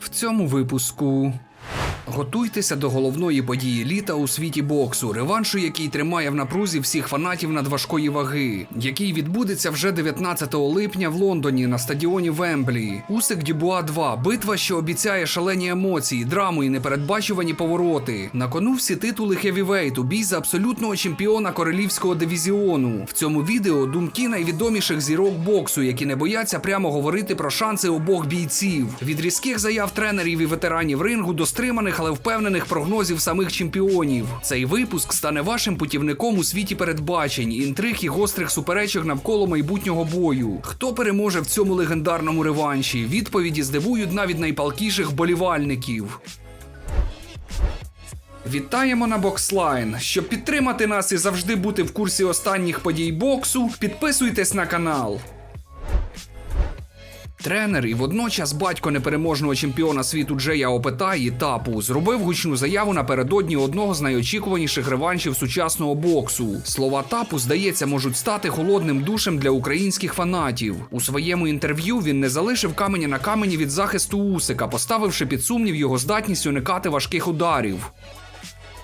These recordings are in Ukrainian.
В цьому випуску. Готуйтеся до головної події літа у світі боксу, реваншу, який тримає в напрузі всіх фанатів надважкої ваги, який відбудеться вже 19 липня в Лондоні на стадіоні Вемблі. Усик Дюбуа 2 битва, що обіцяє шалені емоції, драму і непередбачувані повороти. На кону всі титули хевівейту, бій за абсолютного чемпіона королівського дивізіону. В цьому відео думки найвідоміших зірок боксу, які не бояться прямо говорити про шанси обох бійців. Від різких заяв тренерів і ветеранів рингу до стриманих, але впевнених прогнозів самих чемпіонів. Цей випуск стане вашим путівником у світі передбачень, інтриг і гострих суперечок навколо майбутнього бою. Хто переможе в цьому легендарному реванші? Відповіді здивують навіть найпалкіших болівальників. Вітаємо на Бокслайн. Щоб підтримати нас і завжди бути в курсі останніх подій боксу, підписуйтесь на канал. Тренер і водночас батько непереможного чемпіона світу Джея Опетаї Тапу зробив гучну заяву напередодні одного з найочікуваніших реваншів сучасного боксу. Слова Тапу, здається, можуть стати холодним душем для українських фанатів. У своєму інтерв'ю він не залишив каменя на камені від захисту Усика, поставивши під сумнів його здатність уникати важких ударів.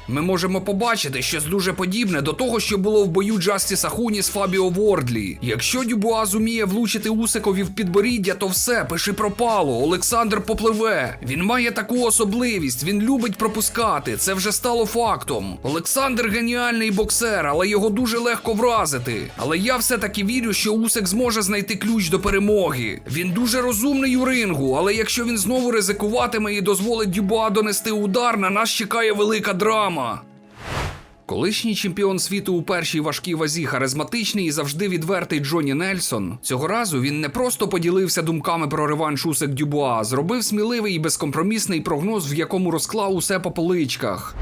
Ми можемо побачити щось дуже подібне до того, що було в бою Джастіса Хуні з Фабіо Вордлі. Якщо Дюбуа зуміє влучити Усикові в підборіддя, то все, пиши пропало. Олександр попливе. Він має таку особливість, він любить пропускати. Це вже стало фактом. Олександр геніальний боксер, але його дуже легко вразити. Але я все-таки вірю, що Усик зможе знайти ключ до перемоги. Він дуже розумний у рингу, але якщо він знову ризикуватиме і дозволить Дюбуа донести удар, на нас чекає велика драма. Колишній чемпіон світу у першій важкій вазі, харизматичний і завжди відвертий Джонні Нельсон. Цього разу він не просто поділився думками про реванш Усик Дюбуа, зробив сміливий і безкомпромісний прогноз, в якому розклав усе по поличках.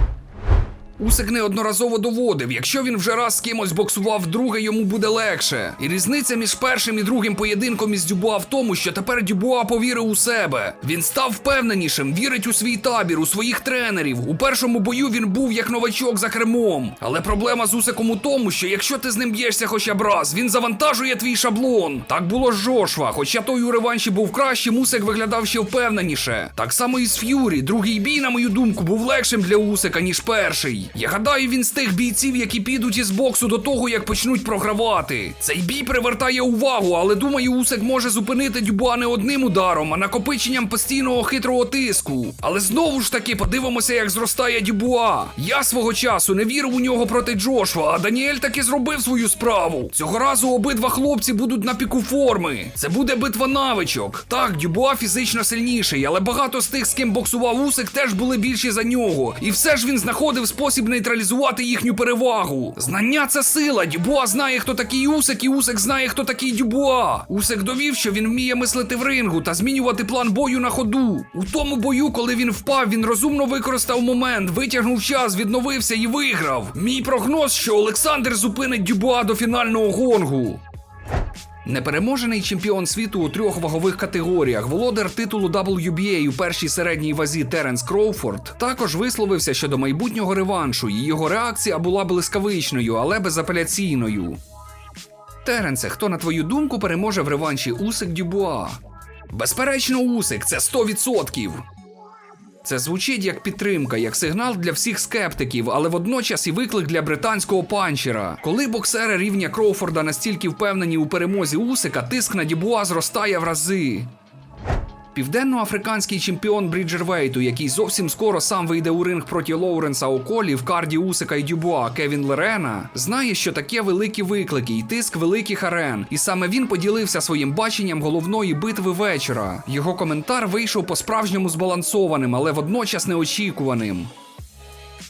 Усик неодноразово доводив, якщо він вже раз з кимось боксував вдруге, йому буде легше. І різниця між першим і другим поєдинком із Дюбуа в тому, що тепер Дюбуа повірив у себе. Він став впевненішим, вірить у свій табір, у своїх тренерів. У першому бою він був як новачок за кермом. Але проблема з Усиком у тому, що якщо ти з ним б'єшся хоча б раз, він завантажує твій шаблон. Так було з Жошва, хоча той у реванші був кращим, Усик виглядав ще впевненіше. Так само і з Ф'юрі. Другий бій, на мою думку, був легшим для Усика, ніж перший. Я гадаю, він з тих бійців, які підуть із боксу до того, як почнуть програвати. Цей бій привертає увагу, але думаю, Усик може зупинити Дюбуа не одним ударом, а накопиченням постійного хитрого тиску. Але знову ж таки подивимося, як зростає Дюбуа. Я свого часу не вірив у нього проти Джошва, а Даніель таки зробив свою справу. Цього разу обидва хлопці будуть на піку форми. Це буде битва навичок. Так, Дюбуа фізично сильніший, але багато з тих, з ким боксував Усик, теж були більші за нього. І все ж він знаходив спосіб нейтралізувати їхню перевагу. Знання це сила. Дюбуа знає, хто такий Усик, і Усик знає, хто такий Дюбуа. Усик довів, що він вміє мислити в рингу та змінювати план бою на ходу. У тому бою, коли він впав, він розумно використав момент, витягнув час, відновився і виграв. Мій прогноз, що Олександр зупинить Дюбуа до фінального гонгу. Непереможений чемпіон світу у трьох вагових категоріях, володар титулу WBA у першій середній вазі Теренс Кроуфорд, також висловився щодо майбутнього реваншу, і його реакція була блискавичною, але безапеляційною. Теренсе, хто на твою думку переможе в реванші Усик Дюбуа? Безперечно, Усик, це 100%. Це звучить як підтримка, як сигнал для всіх скептиків, але водночас і виклик для британського панчера. Коли боксери рівня Кроуфорда настільки впевнені у перемозі Усика, тиск на Дібуа зростає в рази. Південноафриканський чемпіон Бріджервейту, який зовсім скоро сам вийде у ринг проти Лоуренса Околі в карді Усика і Дюбуа Кевін Лерена, знає, що таке великі виклики і тиск великих арен. І саме він поділився своїм баченням головної битви вечора. Його коментар вийшов по-справжньому збалансованим, але водночас неочікуваним.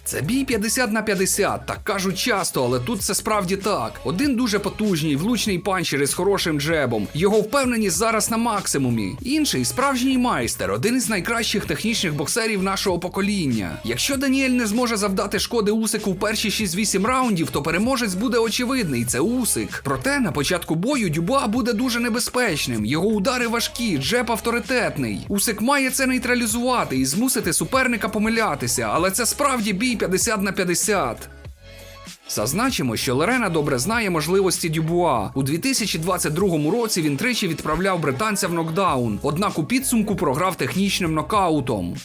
Це бій 50 на 50, так кажуть часто, але тут це справді так. Один дуже потужний, влучний панчер із хорошим джебом. Його впевненість зараз на максимумі. Інший справжній майстер, один із найкращих технічних боксерів нашого покоління. Якщо Даніель не зможе завдати шкоди Усику в перші 6-8 раундів, то переможець буде очевидний. Це Усик. Проте на початку бою Дюба буде дуже небезпечним. Його удари важкі, джеб авторитетний. Усик має це нейтралізувати і змусити суперника помилятися, але це справді бій 50 на 50. Зазначимо, що Лерена добре знає можливості Дюбуа. У 2022 році він тричі відправляв британця в нокдаун, однак у підсумку програв технічним нокаутом.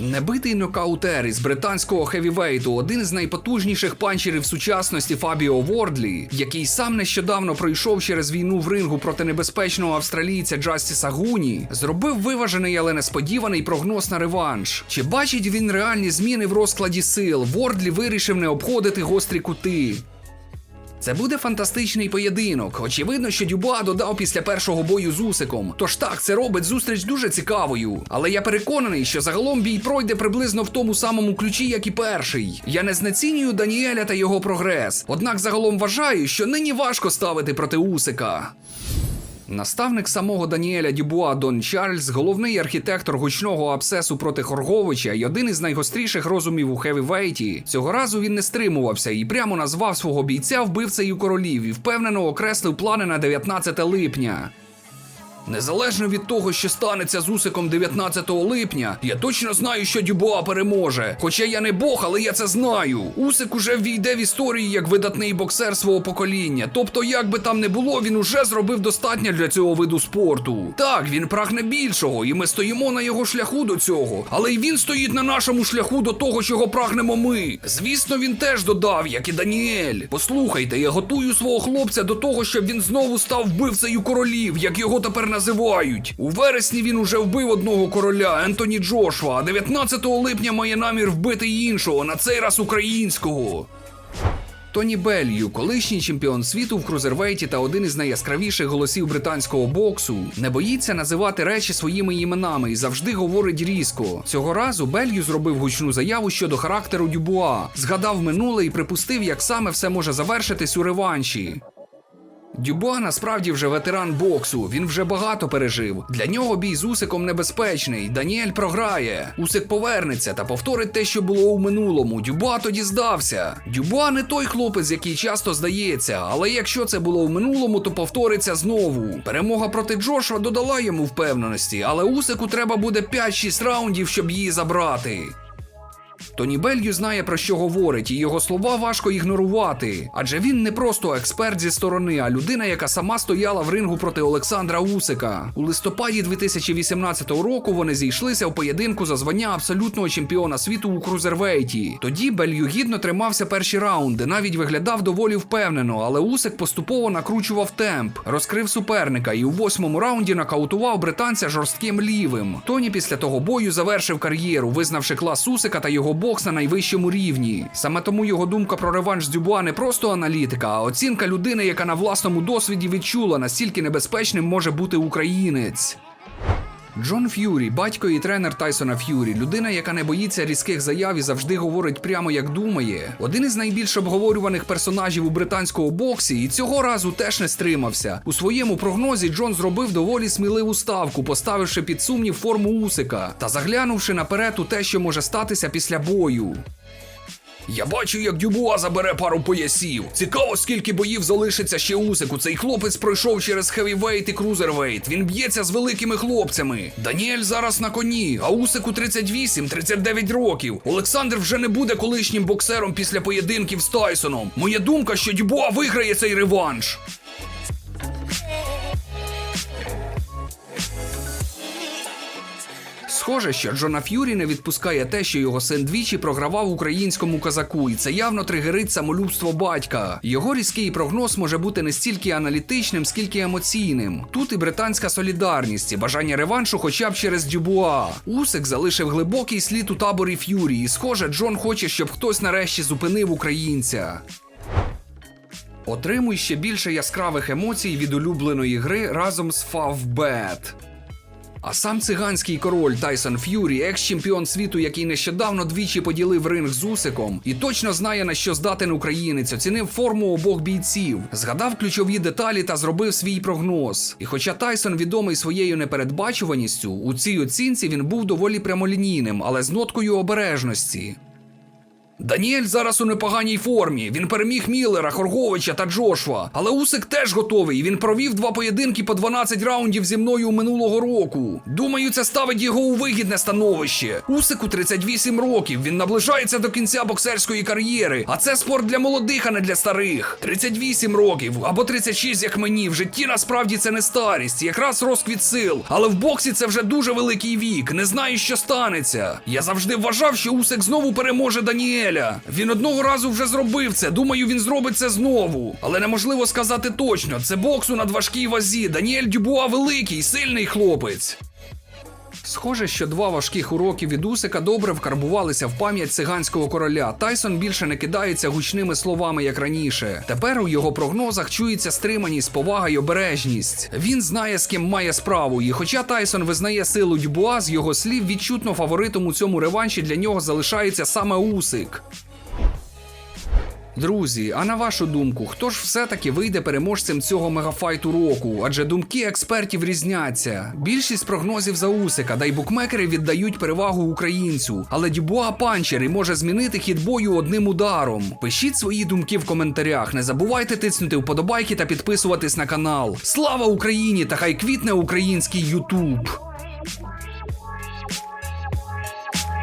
Небитий нокаутер із британського хевівейту, один з найпотужніших панчерів сучасності Фабіо Вордлі, який сам нещодавно пройшов через війну в рингу проти небезпечного австралійця Джастіса Гуні, зробив виважений, але несподіваний прогноз на реванш. Чи бачить він реальні зміни в розкладі сил? Вордлі вирішив не обходити гострі кути. Це буде фантастичний поєдинок. Очевидно, що Дюба додав після першого бою з Усиком. Тож так, це робить зустріч дуже цікавою. Але я переконаний, що загалом бій пройде приблизно в тому самому ключі, як і перший. Я не знецінюю Даніеля та його прогрес. Однак загалом вважаю, що нині важко ставити проти Усика. Наставник самого Даніеля Дюбуа Дон Чарльз, головний архітектор гучного абсесу проти Хорговича і один із найгостріших розумів у хевівейті, цього разу він не стримувався і прямо назвав свого бійця вбивцею королів і впевнено окреслив плани на 19 липня. Незалежно від того, що станеться з Усиком 19 липня, я точно знаю, що Дюбуа переможе. Хоча я не Бог, але я це знаю. Усик уже ввійде в історії як видатний боксер свого покоління. Тобто, як би там не було, він уже зробив достатньо для цього виду спорту. Так, він прагне більшого, і ми стоїмо на його шляху до цього. Але й він стоїть на нашому шляху до того, чого прагнемо ми. Звісно, він теж додав, як і Даніель. Послухайте, я готую свого хлопця до того, щоб він знову став вбивцею королів, як його тепер називають. У вересні він уже вбив одного короля Ентоні Джошва, а 19 липня має намір вбити іншого, на цей раз українського. Тоні Беллью, колишній чемпіон світу в крузервейті та один із найяскравіших голосів британського боксу, не боїться називати речі своїми іменами і завжди говорить різко. Цього разу Беллью зробив гучну заяву щодо характеру Дюбуа, згадав минуле і припустив, як саме все може завершитись у реванші. Дюбуа насправді вже ветеран боксу. Він вже багато пережив. Для нього бій з Усиком небезпечний. Даніель програє. Усик повернеться та повторить те, що було у минулому. Дюбуа тоді здався. Дюбуа не той хлопець, який часто здається, але якщо це було в минулому, то повториться знову. Перемога проти Джошua додала йому впевненості, але Усику треба буде 5-6 раундів, щоб її забрати. Тоні Белью знає про що говорить, і його слова важко ігнорувати. Адже він не просто експерт зі сторони, а людина, яка сама стояла в рингу проти Олександра Усика. У листопаді 2018 року вони зійшлися в поєдинку за звання абсолютного чемпіона світу у крузервейті. Тоді Белью гідно тримався перші раунди, навіть виглядав доволі впевнено, але Усик поступово накручував темп, розкрив суперника і у восьмому раунді нокаутував британця жорстким лівим. Тоні після того бою завершив кар'єру, визнавши клас Усика та його бокс на найвищому рівні. Саме тому його думка про реванш з Дюбуа не просто аналітика, а оцінка людини, яка на власному досвіді відчула, настільки небезпечним може бути українець. Джон Ф'юрі, батько і тренер Тайсона Ф'юрі, людина, яка не боїться різких заяв і завжди говорить прямо як думає. Один із найбільш обговорюваних персонажів у британському боксі, і цього разу теж не стримався. У своєму прогнозі Джон зробив доволі сміливу ставку, поставивши під сумнів форму Усика та заглянувши наперед у те, що може статися після бою. Я бачу, як Дюбуа забере пару поясів. Цікаво, скільки боїв залишиться ще Усику. Цей хлопець пройшов через хевівейт і крузервейт. Він б'ється з великими хлопцями. Даніель зараз на коні, а Усику 38-39 років. Олександр вже не буде колишнім боксером після поєдинків з Тайсоном. Моя думка, що Дюбуа виграє цей реванш. Схоже, що Джона Ф'юрі не відпускає те, що його син двічі програвав українському казаку, і це явно тригерить самолюбство батька. Його різкий прогноз може бути не стільки аналітичним, скільки емоційним. Тут і британська солідарність, і бажання реваншу, хоча б через Дюбуа. Усик залишив глибокий слід у таборі Ф'юрі, і схоже, Джон хоче, щоб хтось нарешті зупинив українця. Отримуй ще більше яскравих емоцій від улюбленої гри разом з Favbet. А сам циганський король Тайсон Ф'юрі, екс-чемпіон світу, який нещодавно двічі поділив ринг з Усиком, і точно знає на що здатен українець, оцінив форму обох бійців, згадав ключові деталі та зробив свій прогноз. І хоча Тайсон відомий своєю непередбачуваністю, у цій оцінці він був доволі прямолінійним, але з ноткою обережності. Даніель зараз у непоганій формі. Він переміг Міллера, Хорговича та Джошва. Але Усик теж готовий. Він провів два поєдинки по 12 раундів зі мною минулого року. Думаю, це ставить його у вигідне становище. Усику 38 років. Він наближається до кінця боксерської кар'єри. А це спорт для молодих, а не для старих. 38 років або 36, як мені. В житті насправді це не старість, якраз розквіт сил. Але в боксі це вже дуже великий вік. Не знаю, що станеться. Я завжди вважав, що Усик знову переможе Даніеля. Він одного разу вже зробив це. Думаю, він зробить це знову. Але неможливо сказати точно. Це боксу на надважкій вазі. Даніель Дюбуа великий, сильний хлопець. Схоже, що два важких уроки від Усика добре вкарбувалися в пам'ять циганського короля. Тайсон більше не кидається гучними словами, як раніше. Тепер у його прогнозах чується стриманість, повага й обережність. Він знає, з ким має справу. І хоча Тайсон визнає силу Дюбуа, з його слів відчутно фаворитом у цьому реванші для нього залишається саме Усик. Друзі, а на вашу думку, хто ж все-таки вийде переможцем цього мегафайту року? Адже думки експертів різняться. Більшість прогнозів за Усика, да й букмекери віддають перевагу українцю. Але Дюбуа панчер і може змінити хід бою одним ударом. Пишіть свої думки в коментарях. Не забувайте тиснути вподобайки та підписуватись на канал. Слава Україні! Та хай квітне український Ютуб!